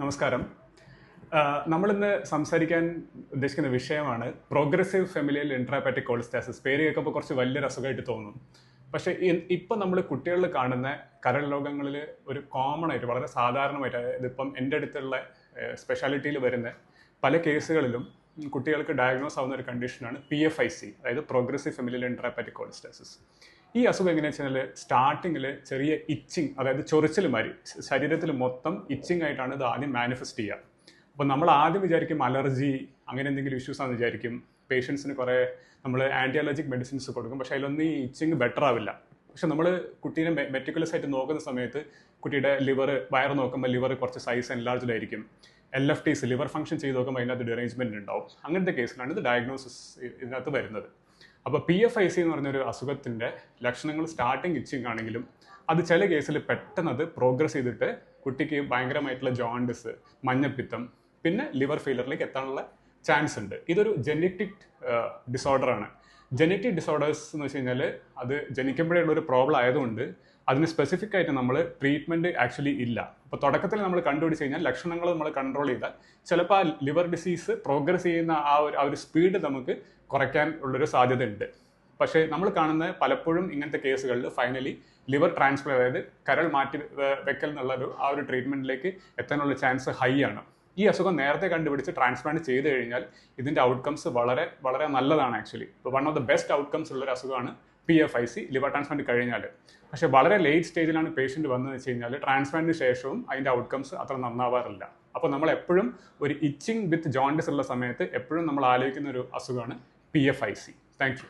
നമസ്കാരം. നമ്മളിന്ന് സംസാരിക്കാൻ ഉദ്ദേശിക്കുന്ന വിഷയമാണ് പ്രോഗ്രസീവ് ഫെമിലിയൽ ഇൻട്രാപാറ്റിക് കോളിസ്റ്റാസിസ്. പേര് കേൾക്കുമ്പോൾ കുറച്ച് വലിയൊരു അസുഖമായിട്ട് തോന്നും. പക്ഷേ ഇപ്പം നമ്മൾ കുട്ടികളിൽ കാണുന്ന കരൾ രോഗങ്ങളിൽ ഒരു കോമൺ ആയിട്ട് വളരെ സാധാരണമായിട്ട് ഇതിപ്പം എന്റെ അടുത്തുള്ള സ്പെഷ്യാലിറ്റിയിൽ വരുന്ന പല കേസുകളിലും കുട്ടികൾക്ക് ഡയഗ്നോസ് ആവുന്ന ഒരു കണ്ടീഷനാണ് പി എഫ് ഐ സി അതായത് പ്രോഗ്രസീവ് ഫെമിലിയൽ ഇൻട്രാപാറ്റിക് കോളിസ്റ്റാസിസ്. ഈ അസുഖം എങ്ങനെയാണെന്ന് വെച്ചാൽ സ്റ്റാർട്ടിങ്ങിൽ ചെറിയ ഇച്ചിങ് അതായത് ചൊറിച്ചിൽ മാതിരി ശരീരത്തിൽ മൊത്തം ഇച്ചിങ് ആയിട്ടാണ് ഇത് ആദ്യം മാനിഫെസ്റ്റ് ചെയ്യുക. അപ്പോൾ നമ്മൾ ആദ്യം വിചാരിക്കും അലർജി അങ്ങനെ എന്തെങ്കിലും ഇഷ്യൂസ് ആണെന്ന് വിചാരിക്കും. പേഷ്യൻസിന് കുറേ നമ്മൾ ആന്റി അലർജിക് മെഡിസിൻസ് കൊടുക്കും. പക്ഷേ അതിലൊന്നും ഈ ഇച്ചിങ് ബെറ്റർ ആവില്ല. പക്ഷെ നമ്മൾ കുട്ടീനെ മെറ്റിക്കുലസ് ആയിട്ട് നോക്കുന്ന സമയത്ത് കുട്ടിയുടെ ലിവർ വയർ നോക്കുമ്പോൾ ലിവർ കുറച്ച് സൈസ് എൻലാർജ്ഡ് ആയിരിക്കും. L F Ts liver function ചെയ്ത് നോക്കുമ്പോൾ അതിനകത്ത് ഡിറേഞ്ച്മെന്റ് ഉണ്ടാവും. അങ്ങനത്തെ കേസിലാണ് ഇത് ഡയഗ്നോസിസ് ഇതിനകത്ത് വരുന്നത്. അപ്പോൾ പി എഫ് ഐ സി എന്ന് പറഞ്ഞൊരു അസുഖത്തിന്റെ ലക്ഷണങ്ങൾ സ്റ്റാർട്ടിങ് ഇച്ചിങ് ആണെങ്കിലും അത് ചില കേസിൽ പെട്ടെന്ന് അത് പ്രോഗ്രസ് ചെയ്തിട്ട് കുട്ടിക്ക് ഭയങ്കരമായിട്ടുള്ള ജോണ്ടിസ് മഞ്ഞപ്പിത്തം പിന്നെ ലിവർ ഫെയിലറിലേക്ക് എത്താനുള്ള ചാൻസ് ഉണ്ട്. ഇതൊരു ജെനറ്റിക് ഡിസോർഡർ ആണ്. ജെനറ്റിക് ഡിസോർഡേഴ്സ് എന്ന് വെച്ച് കഴിഞ്ഞാൽ അത് ജനിക്കുമ്പോഴേ ഒരു പ്രോബ്ലം ആയതുകൊണ്ട് അതിന് സ്പെസിഫിക് ആയിട്ട് നമ്മൾ ട്രീറ്റ്മെന്റ് ആക്ച്വലി ഇല്ല. അപ്പോൾ തുടക്കത്തിൽ നമ്മൾ കണ്ടുപിടിച്ച് കഴിഞ്ഞാൽ ലക്ഷണങ്ങൾ നമ്മൾ കൺട്രോൾ ചെയ്താൽ ചിലപ്പോൾ ആ ലിവർ ഡിസീസ് പ്രോഗ്രസ് ചെയ്യുന്ന ആ ഒരു ആ ഒരു സ്പീഡ് നമുക്ക് കുറയ്ക്കാൻ ഉള്ളൊരു സാധ്യത ഉണ്ട് പക്ഷേ നമ്മൾ കാണുന്ന പലപ്പോഴും ഇങ്ങനത്തെ കേസുകളിൽ ഫൈനലി ലിവർ ട്രാൻസ്ഫർ അതായത് കരൾ മാറ്റി വെക്കൽ എന്നുള്ളൊരു ആ ഒരു ട്രീറ്റ്മെന്റിലേക്ക് എത്താനുള്ള ചാൻസ് ഹൈ ആണ്. ഈ അസുഖം നേരത്തെ കണ്ടുപിടിച്ച് ട്രാൻസ്പ്ലാന്റ് ചെയ്ത് കഴിഞ്ഞാൽ ഇതിന്റെ ഔട്ട്കംസ് വളരെ വളരെ നല്ലതാണ് ആക്ച്വലി ഇപ്പോൾ one of the best outcomes ഉള്ള ഒരു അസുഖമാണ് P F I C liver transplant കഴിഞ്ഞാൽ. പക്ഷേ വളരെ ലേറ്റ് സ്റ്റേജിലാണ് പേഷ്യന്റ് വന്നതെന്ന് വെച്ച് കഴിഞ്ഞാൽ ട്രാൻസ്പ്ലാന്റിന് ശേഷവും അതിന്റെ ഔട്ട്കംസ് അത്ര നന്നാവാറില്ല. അപ്പോൾ നമ്മൾ എപ്പോഴും ഒരു ഇച്ചിങ് വിത്ത് ജോണ്ടിസ് ഉള്ള സമയത്ത് എപ്പോഴും നമ്മൾ ആലോചിക്കുന്ന ഒരു അസുഖമാണ് P F I C thank you